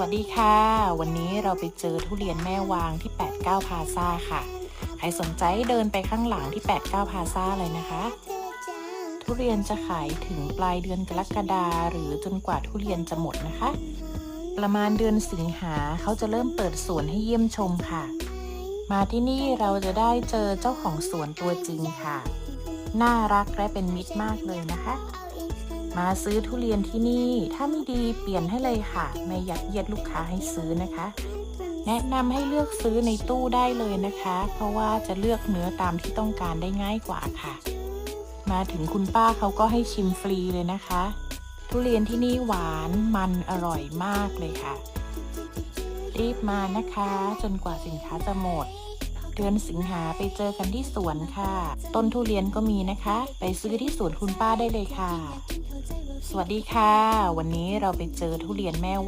วัสดีค่ะ วันนี้เราไปเจอทุเรียนแม่วางที่ 89 พาซาค่ะ ใครสนใจเดินไปข้างหลังที่ 89 พาซาเลยนะคะ ทุเรียนจะขายถึงปลายเดือนกรกฎาหรือจนกว่าทุเรียนจะหมดนะคะ ประมาณเดือนสิงหาเขาจะเริ่มเปิดสวนให้เยี่ยมชมค่ะ มาที่นี่เราจะได้เจอเจ้าของสวนตัวจริงค่ะ น่ารักและเป็นมิตรมากเลยนะคะ มาซื้อทุเรียนที่นี่ ถ้าไม่ดีเปลี่ยนให้เลยค่ะ ไม่อยัดเยียดลูกค้าให้ซื้อนะคะ แนะนำให้เลือกซื้อในตู้ได้เลยนะคะ เพราะว่าจะเลือกเนื้อตามที่ต้องการได้ง่ายกว่าค่ะ มาถึงคุณป้าเขาก็ให้ชิมฟรีเลยนะคะ ทุเรียนที่นี่หวานมันอร่อยมากเลยค่ะ รีบมานะคะ จนกว่าสินค้าจะหมด เดือนสิงหาไปเจอกันที่สวนค่ะ ต้นทุเรียนก็มีนะคะ ไปซื้อที่สวนคุณป้าได้เลยค่ะ สวัสดีค่ะ วันนี้เราไปเจอทุเรียนแม่